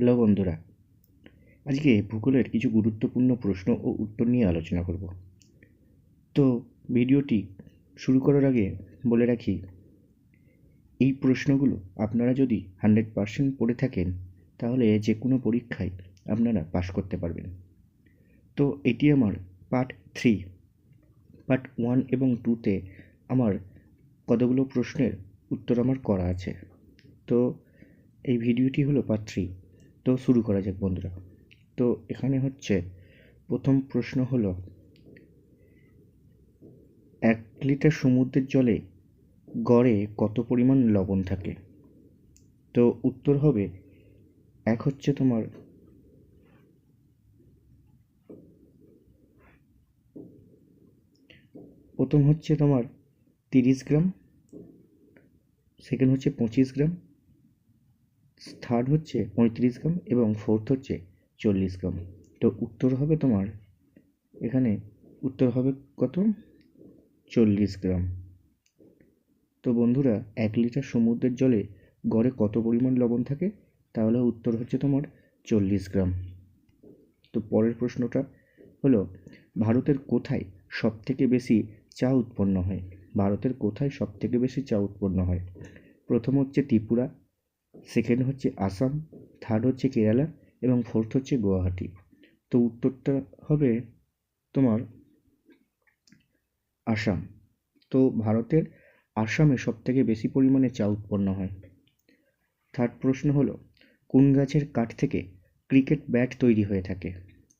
Hello বন্ধুরা, আজকে ভূগোলের কিছু গুরুত্বপূর্ণ প্রশ্ন ও উত্তর নিয়ে আলোচনা করব। তো ভিডিওটি শুরু করার আগে বলে রাখি, এই প্রশ্নগুলো আপনারা যদি হান্ড্রেড পারসেন্ট পড়ে থাকেন, তাহলে যে কোনো পরীক্ষায় আপনারা পাশ করতে পারবেন। তো এটি আমার পার্ট থ্রি। পার্ট ওয়ান এবং টুতে আমার কতগুলো প্রশ্নের উত্তর আমার করা আছে। তো এই ভিডিওটি হলো পার্ট থ্রি। তো শুরু করা যাক বন্ধুরা। তো এখানে হচ্ছে প্রথম প্রশ্ন হলো, এক লিটার সমুদ্রের জলে গড়ে কত পরিমাণ লবণ থাকে? তো উত্তর হবে, এক হচ্ছে তোমার প্রথম হচ্ছে তোমার তিরিশ গ্রাম, সেকেন্ড হচ্ছে পঁচিশ গ্রাম থার্ড হচ্ছে পঁয়ত্রিশ গ্রাম এবং ফোর্থ হচ্ছে চল্লিশ গ্রাম। তো উত্তর হবে তোমার, এখানে উত্তর হবে কত? চল্লিশ গ্রাম। তো বন্ধুরা, এক লিটার সমুদ্রের জলে গড়ে কত পরিমাণ লবণ থাকে? তাহলে উত্তর হচ্ছে তোমার চল্লিশ গ্রাম। তো পরের প্রশ্নটা হলো, ভারতের কোথায় সবথেকে বেশি চা উৎপন্ন হয়? ভারতের কোথায় সবথেকে বেশি চা উৎপন্ন হয়? প্রথম হচ্ছে ত্রিপুরা সেকেন্ড হচ্ছে আসাম থার্ড হচ্ছে কেরালা এবং ফোর্থ হচ্ছে গুয়াহাটি। তো উত্তরটা হবে তোমার আসাম। তো ভারতের আসামে সবথেকে বেশি পরিমাণে চা উৎপন্ন হয়। থার্ড প্রশ্ন হলো, কোন গাছের কাঠ থেকে ক্রিকেট ব্যাট তৈরি হয়ে থাকে?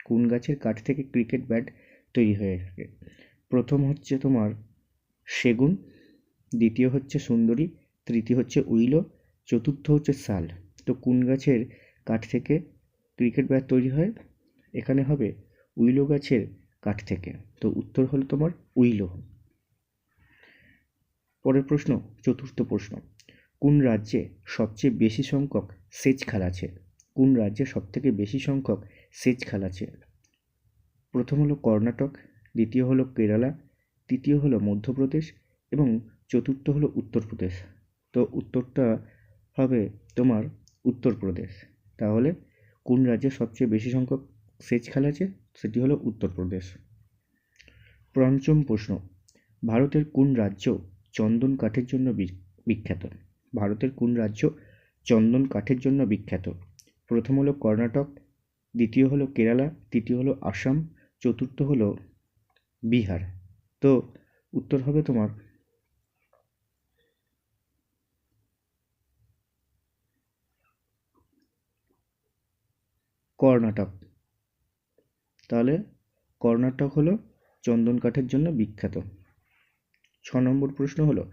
কোন গাছের কাঠ থেকে ক্রিকেট ব্যাট তৈরি হয়ে থাকে? প্রথম হচ্ছে তোমার সেগুন, দ্বিতীয় হচ্ছে সুন্দরী, তৃতীয় হচ্ছে উইলো চতুর্থ হচ্ছে শাল তো কোন গাছের কাঠ থেকে ক্রিকেট ব্যাট তৈরি হয়? এখানে হবে উইলো গাছের কাঠ থেকে। তো উত্তর হলো তোমার উইলো। পরের প্রশ্ন, চতুর্থ প্রশ্ন। কোন রাজ্যে সবচেয়ে বেশি সংখ্যক সেচ খাল আছে? কোন রাজ্যে সবথেকে বেশি সংখ্যক সেচ খাল আছে? প্রথম হলো কর্ণাটক, দ্বিতীয় হলো কেরালা, তৃতীয় হলো মধ্যপ্রদেশ এবং চতুর্থ হলো উত্তরপ্রদেশ। তো উত্তরটা হবে তোমার উত্তরপ্রদেশ তাহলে কোন রাজ্যে সবচেয়ে বেশি সংখ্যক সেচ খাল আছে? সেটি হলো উত্তরপ্রদেশ পঞ্চম প্রশ্ন, ভারতের কোন রাজ্য চন্দন কাঠের জন্য বিখ্যাত? ভারতের কোন রাজ্য চন্দন কাঠের জন্য বিখ্যাত? প্রথম হলো কর্ণাটক, দ্বিতীয় হলো কেরালা, তৃতীয় হলো আসাম, চতুর্থ হলো বিহার। তো উত্তর হবে তোমার কর্ণাটক। তাহলে কর্ণাটক হলো চন্দন কাঠের জন্য বিখ্যাত। ছ নম্বর প্রশ্ন হলো,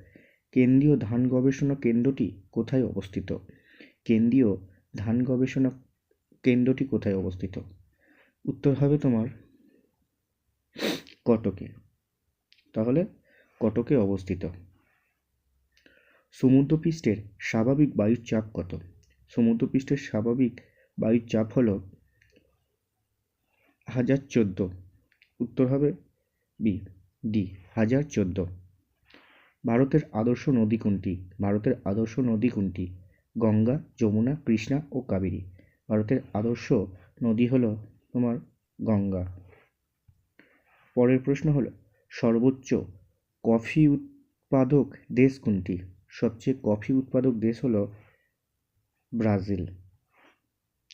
কেন্দ্রীয় ধান গবেষণা কেন্দ্রটি কোথায় অবস্থিত? কেন্দ্রীয় ধান গবেষণা কেন্দ্রটি কোথায় অবস্থিত? উত্তর হবে তোমার কটকে। তাহলে কটকে অবস্থিত। সমুদ্রপৃষ্ঠের স্বাভাবিক বায়ুর চাপ কত? সমুদ্রপৃষ্ঠের স্বাভাবিক বায়ুর চাপ হল হাজার চোদ্দ। উত্তর হবে বি, ডি, হাজার চোদ্দ। ভারতের আদর্শ নদী কোনটি? ভারতের আদর্শ নদী কোনটি? গঙ্গা, যমুনা, কৃষ্ণা ও কাবেরী। ভারতের আদর্শ নদী হলো তোমার গঙ্গা। পরের প্রশ্ন হলো, সর্বোচ্চ কফি উৎপাদক দেশ কোনটি? সবচেয়ে কফি উৎপাদক দেশ হলো ব্রাজিল।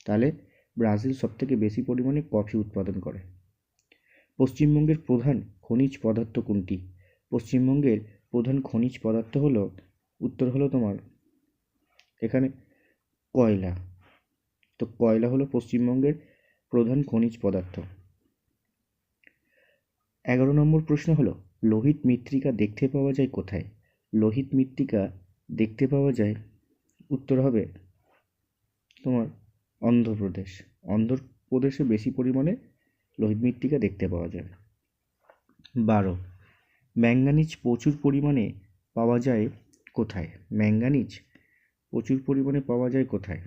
তাহলে ব্রাজিল সবথেকে বেশি পরিমাণে কফি উৎপাদন করে। পশ্চিমবঙ্গের প্রধান খনিজ পদার্থ কোনটি? পশ্চিমবঙ্গের প্রধান খনিজ পদার্থ হলো, উত্তর হলো তোমার এখানে কয়লা। তো কয়লা হলো পশ্চিমবঙ্গের প্রধান খনিজ পদার্থ। এগারো নম্বর প্রশ্ন হলো, লোহিত মৃত্তিকা দেখতে পাওয়া যায় কোথায়? লোহিত মৃত্তিকা দেখতে পাওয়া যায় উত্তর হবে তোমার অন্ধ্রপ্রদেশ। অন্ধ্রপ্রদেশে বেশি পরিমাণে লোহিত মৃত্তিকা দেখতে পাওয়া যায়। বারো। ম্যাঙ্গানিজ প্রচুর পরিমাণে পাওয়া যায় কোথায়? ম্যাঙ্গানিজ প্রচুর পরিমাণে পাওয়া যায় কোথায়?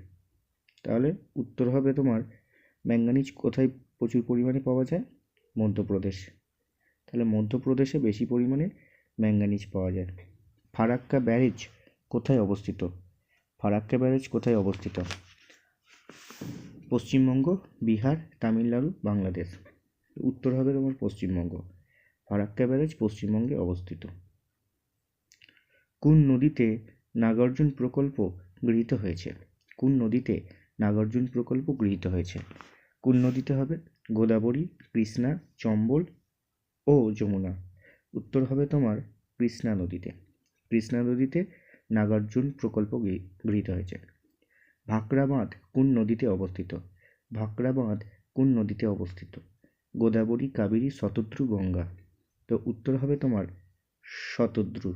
তাহলে উত্তর হবে তোমার, ম্যাঙ্গানিজ কোথায় প্রচুর পরিমাণে পাওয়া যায়? মধ্যপ্রদেশ। তাহলে মধ্যপ্রদেশে বেশি পরিমাণে ম্যাঙ্গানিজ পাওয়া যায়। ফারাক্কা ব্যারেজ কোথায় অবস্থিত? ফারাক্কা ব্যারেজ কোথায় অবস্থিত? পশ্চিমবঙ্গ, বিহার, তামিলনাড়ু, বাংলাদেশ। উত্তর হবে তোমার পশ্চিমবঙ্গ। ফারাক্কা ব্যারেজ পশ্চিমবঙ্গে অবস্থিত। কোন নদীতে নাগার্জুন প্রকল্প গৃহীত হয়েছে? কোন নদীতে নাগার্জুন প্রকল্প গৃহীত হয়েছে? কোন নদীতে হবে? গোদাবরী, কৃষ্ণা, চম্বল ও যমুনা। উত্তর হবে তোমার কৃষ্ণা নদীতে। কৃষ্ণা নদীতে নাগার্জুন প্রকল্প গৃহী- গৃহীত হয়েছে। ভাকরা বাঁধ কোন নদীতে অবস্থিত? ভাকরা বাঁধ কোন নদীতে অবস্থিত? গোদাবরী, কাবেরী, শতদ্রু, গঙ্গা। তো উত্তর হবে তোমার শতদ্রু।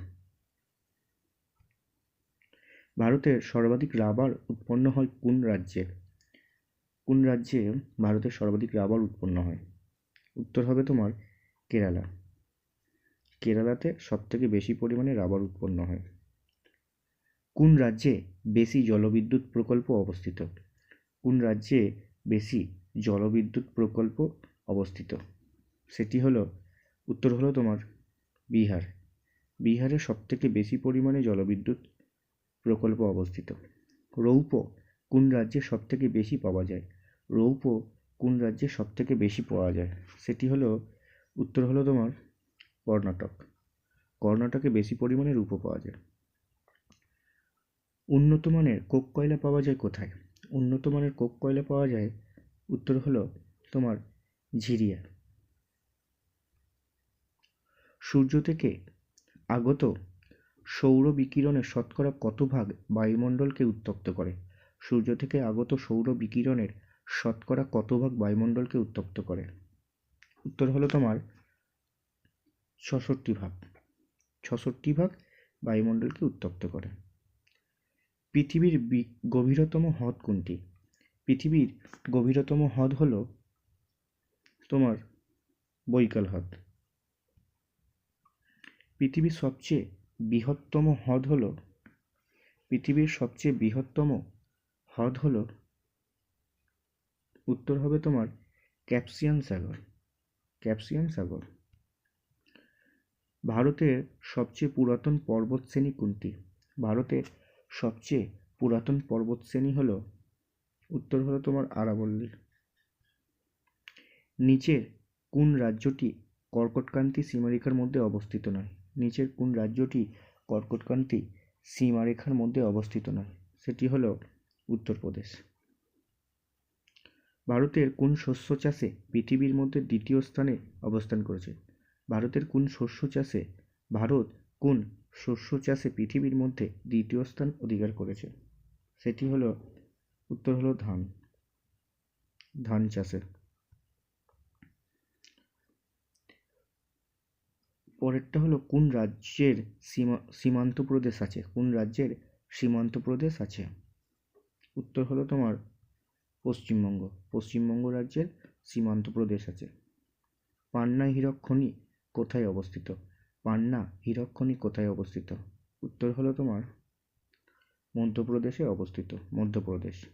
ভারতের সর্বাধিক রাবার উৎপন্ন হয় কোন রাজ্যে? কোন রাজ্যে ভারতের সর্বাধিক রাবার উৎপন্ন হয়? উত্তর হবে তোমার কেরালা। কেরালাতে সবথেকে বেশি পরিমাণে রাবার উৎপন্ন হয়। কোন রাজ্যে বেশি জলবিদ্যুৎ প্রকল্প অবস্থিত? কোন রাজ্যে বেশি জলবিদ্যুৎ প্রকল্প অবস্থিত? সেটি হলো, উত্তর হলো তোমার বিহার। বিহারে সবথেকে বেশি পরিমাণে জলবিদ্যুৎ প্রকল্প অবস্থিত। রৌপ্য কোন রাজ্যে সবথেকে বেশি পাওয়া যায়? রৌপ্য কোন রাজ্যে সবথেকে বেশি পাওয়া যায়? সেটি হলো, উত্তর হলো তোমার কর্ণাটক। কর্ণাটকে বেশি পরিমাণে রূপো পাওয়া যায়। উন্নত মানের কোক কয়লা পাওয়া যায় কোথায়? উন্নত মানের কোক কয়লা পাওয়া যায়? উত্তর হলো তোমার ঝিরিয়া। সূর্য থেকে আগত সৌর বিকিরণের শতকরা কত ভাগ বায়ুমণ্ডলকে উত্তপ্ত করে? সূর্য থেকে আগত সৌর বিকিরণের শতকরা কত ভাগ বায়ুমণ্ডলকে উত্তপ্ত করে? উত্তর হলো তোমার ছষট্টি ভাগ। ছষট্টি ভাগ বায়ুমণ্ডলকে উত্তপ্ত করে। পৃথিবীর গভীরতম হ্রদ কোনটি? পৃথিবীর গভীরতম হ্রদ হলো তোমার বৈকাল হ্রদ। পৃথিবীর সবচেয়ে বৃহত্তম হ্রদ হল, পৃথিবীর সবচেয়ে বৃহত্তম হ্রদ হলো, উত্তর হবে তোমার ক্যাপসিয়ান সাগর ক্যাপসিয়ান সাগর। ভারতের সবচেয়ে পুরাতন পর্বতশ্রেণী কোনটি? ভারতের সবচেয়ে পুরাতন পর্বতশ্রেণী হলো উত্তর হলো তোমার আরাবল্লী। নিচের কোন রাজ্যটি কর্কটক্রান্তি সীমারেখার মধ্যে অবস্থিত নয়? নিচের কোন রাজ্যটি কর্কটক্রান্তি সীমারেখার মধ্যে অবস্থিত নয়? সেটি হলো উত্তরপ্রদেশ। ভারতের কোন শস্য চাষে পৃথিবীর মধ্যে দ্বিতীয় স্থানে অবস্থান করেছে? ভারতের কোন শস্য চাষে ভারত কোন শস্য চাষে পৃথিবীর মধ্যে দ্বিতীয় স্থান অধিকার করেছে। সেটি হলো, উত্তর হলো ধান। ধান চাষের পরেরটা হলো, কোন রাজ্যের সীমা সীমান্ত প্রদেশ আছে? কোন রাজ্যের সীমান্ত প্রদেশ আছে? উত্তর হলো তোমার পশ্চিমবঙ্গ। পশ্চিমবঙ্গ রাজ্যের সীমান্ত প্রদেশ আছে। পান্না হীরক খনি কোথায় অবস্থিত? পান্না হীরক খনি কোথায় অবস্থিত? উত্তর হলো তোমার মধ্যপ্রদেশে অবস্থিত, মধ্যপ্রদেশ।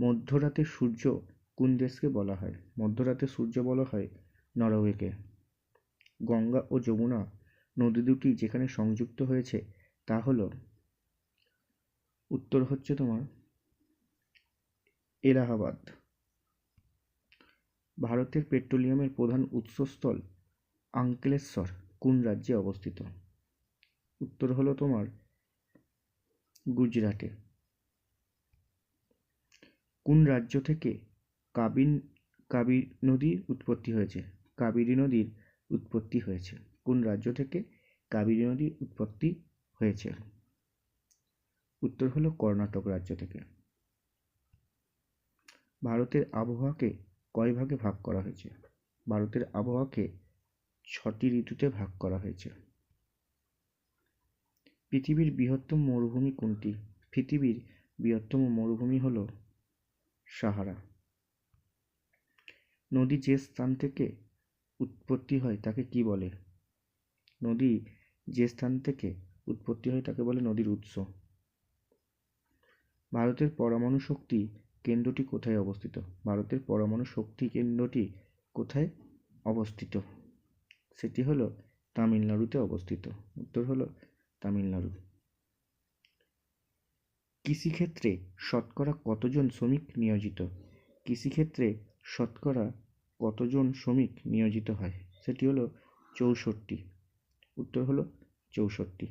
মধ্যরাতে সূর্য কোন দেশকে বলা হয়? মধ্যরাতে সূর্য বলা হয় নরওয়েকে। গঙ্গা ও যমুনা নদী দুটি যেখানে সংযুক্ত হয়েছে, তা হলো উত্তর হচ্ছে তোমার এলাহাবাদ। ভারতের পেট্রোলিয়ামের প্রধান উৎসস্থল আঙ্কলেশ্বর। কোন রাজ্যে অবস্থিত? উত্তর হলো তোমার গুজরাটে। কোন রাজ্য থেকে কাবিন, কাবির নদীর উৎপত্তি হয়েছে? কাবেরী নদীর উৎপত্তি হয়েছে। কোন রাজ্য থেকে কাবেরী নদীর উৎপত্তি হয়েছে? উত্তর হলো কর্ণাটক রাজ্য থেকে। ভারতের আবহাওয়াকে কয় ভাগে ভাগ করা হয়েছে? ভারতের আবহাওয়াকে ছটি ঋতুতে ভাগ করা হয়েছে। পৃথিবীর বৃহত্তম মরুভূমি কোনটি? পৃথিবীর বৃহত্তম মরুভূমি হল সাহারা। নদী যে স্থান থেকে উৎপত্তি হয় তাকে কি বলে? নদী যে স্থান থেকে উৎপত্তি হয় তাকে বলে নদীর উৎস। ভারতের পরমাণু শক্তি কেন্দ্রটি কোথায় অবস্থিত? ভারতের পরমাণু শক্তি কেন্দ্রটি কোথায় অবস্থিত? সেটি হলো তামিলনাড়ুতে অবস্থিত। উত্তর হলো তামিলনাড়ু। কৃষিক্ষেত্রে শতকরা কতজন শ্রমিক নিয়োজিত? কৃষিক্ষেত্রে শতকরা কতজন শ্রমিক নিয়োজিত হয়? সেটি হলো চৌষট্টি। উত্তর হলো চৌষট্টি।